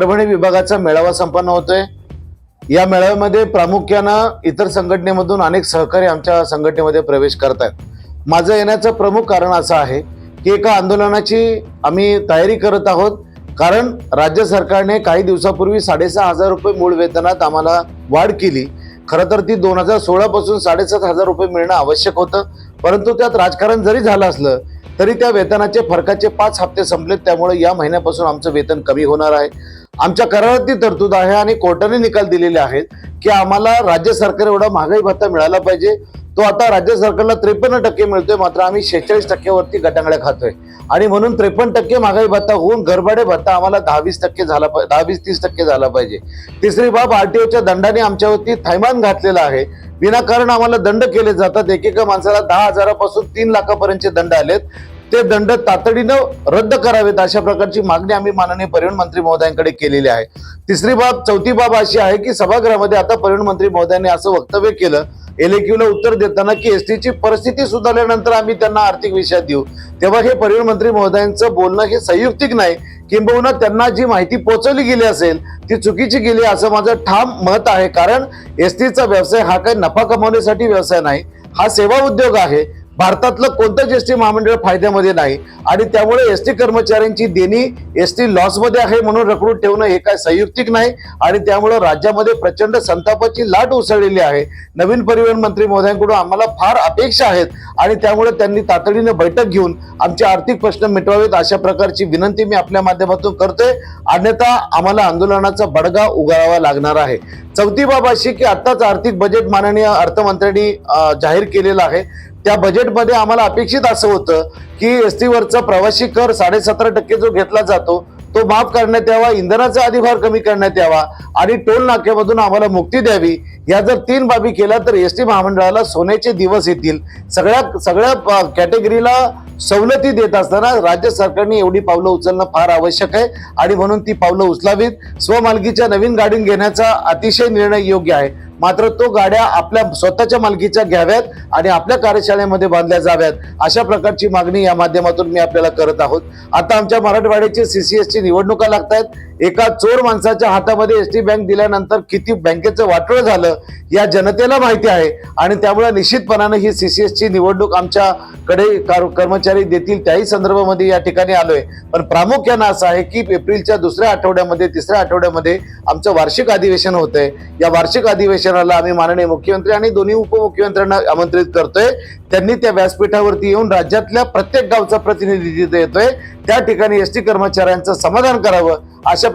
परभणी विभागाचा मेळावा संपन्न होतोय. या मेळाव्यामध्ये प्रामुख्यानं इतर संघटनेमधून अनेक सहकारी आमच्या संघटनेमध्ये प्रवेश करत आहेत माझं येण्याचं प्रमुख कारण असं आहे की एका आंदोलनाची आम्ही तयारी करत आहोत. कारण राज्य सरकारने काही दिवसापूर्वी साडेसहा हजार रुपये मूळ वेतनात आम्हाला वाढ केली. खरं तर ती दोन हजार सोळा पासून साडेसात हजार रुपये मिळणं आवश्यक होतं. परंतु त्यात राजकारण जरी झालं असलं तरी त्या वेतनाचे फरकाचे पाच हप्ते संपलेत. त्यामुळे या महिन्यापासून आमचं वेतन कमी होणार आहे. आमच्या करारातली तरतूद आहे आणि कोर्टाने निकाल दिलेले आहेत की आम्हाला राज्य सरकार एवढा महागाई भत्ता मिळाला पाहिजे. तो आता राज्य सरकारला त्रेपन्न टक्के मिळतोय मात्र आम्ही शेहेचाळीस टक्क्यावरती गटांगड्या खातोय. आणि म्हणून त्रेपन्न टक्के महागाई भत्ता होऊन घरभाडे भत्ता आम्हाला दहा वीस टक्के झाला पाहिजे दहा वीस तीस टक्के झाला पाहिजे. तिसरी बाब आरटीओच्या दंडाने आमच्यावरती थैमान घातलेला आहे. विनाकारण आम्हाला दंड केले जातात. एकेका माणसाला दहा हजारापासून तीन लाखापर्यंतचे दंड आलेत. ते दंड तातडीनं रद्द करावेत अशा प्रकारची मागणी आम्ही माननीय परिवहन मंत्री महोदयांकडे केलेली आहे. तिसरी बाब चौथी बाब अशी आहे की सभागृहामध्ये आता परिवहन मंत्री महोदयांनी असं वक्तव्य केलं एलएक्यूला उत्तर देताना की एस ची परिस्थिती सुधारल्यानंतर आम्ही त्यांना आर्थिक विषयात देऊ. तेव्हा हे परिवहन मंत्री महोदयांचं बोलणं हे संयुक्तिक नाही. किंबहुना त्यांना जी माहिती पोहोचवली गेली असेल ती चुकीची गेली असं माझं ठाम मत आहे. कारण एस टीचा व्यवसाय हा काही नफा कमावण्यासाठी व्यवसाय नाही. हा सेवा उद्योग आहे. भारतातलं कोणतंच एस टी महामंडळ फायद्यामध्ये नाही. आणि त्यामुळे एस टी कर्मचाऱ्यांची देणी एस टी लॉसमध्ये आहे म्हणून रखडून ठेवणं हे काय संयुक्तिक नाही. आणि त्यामुळे राज्यामध्ये प्रचंड संतापाची लाट उसळलेली आहे. नवीन परिवहन मंत्री महोदयांकडून आम्हाला फार अपेक्षा आहेत. आणि त्यामुळे त्यांनी तातडीने बैठक घेऊन आमचे आर्थिक प्रश्न मिटवावेत अशा प्रकारची विनंती मी आपल्या माध्यमातून करतोय. अन्यथा आम्हाला आंदोलनाचा बडगा उगारावा लागणार आहे. चौथी बाब अशी की आत्ताच आर्थिक बजेट माननीय अर्थमंत्र्यांनी जाहीर केलेलं आहे. त्या बजेटमध्ये आम्हाला अपेक्षित असं होतं की एस टीवरचा प्रवासी कर साडेसतरा टक्के जो घेतला जातो तो माफ करण्यात यावा इंधनाचा अधिभार कमी करण्यात यावा आणि टोल नाक्यामधून आम्हाला मुक्ती द्यावी. या जर तीन बाबी केल्या तर एस टी महामंडळाला सोन्याचे दिवस येतील. सगळ्या सगळ्या कॅटेगरीला सवलती देत असताना राज्य सरकारने एवढी पावलं उचलणं फार आवश्यक आहे. आणि म्हणून ती पावलं उचलावीत. स्वमालकीच्या नवीन गाडी घेण्याचा अतिशय निर्णय योग्य आहे. मात्र तो गाड्या आपल्या स्वतःच्या मालकीच्या घ्याव्यात आणि आपल्या कार्यशाळेमध्ये बांधल्या जाव्यात. अशा प्रकारची मागणी या माध्यमातून मी आपल्याला करत आहोत. आता आमच्या मराठवाड्याची सीसीएस ची निवडणुका लागत आहेत एका चोर माणसाच्या हातामध्ये एस टी बँक दिल्यानंतर किती बँकेचं वाटोळ झालं या जनतेला माहिती आहे. आणि त्यामुळे निश्चितपणानं ही सी सी एसची निवडणूक आमच्याकडे कार- कर्मचारी देतील त्याही संदर्भामध्ये या ठिकाणी आलोय. पण प्रामुख्यानं असं आहे की एप्रिलच्या दुसऱ्या आठवड्यामध्ये तिसऱ्या आठवड्यामध्ये आमचं वार्षिक अधिवेशन होतंय. या वार्षिक अधिवेशनाला आम्ही माननीय मुख्यमंत्री आणि दोन्ही उपमुख्यमंत्र्यांना आमंत्रित करतोय. त्यांनी त्या व्यासपीठावरती येऊन राज्यातल्या प्रत्येक गावचा प्रतिनिधी येतोय. त्या ठिकाणी एस टी कर्मचाऱ्यांचं समाधान करावं. अशा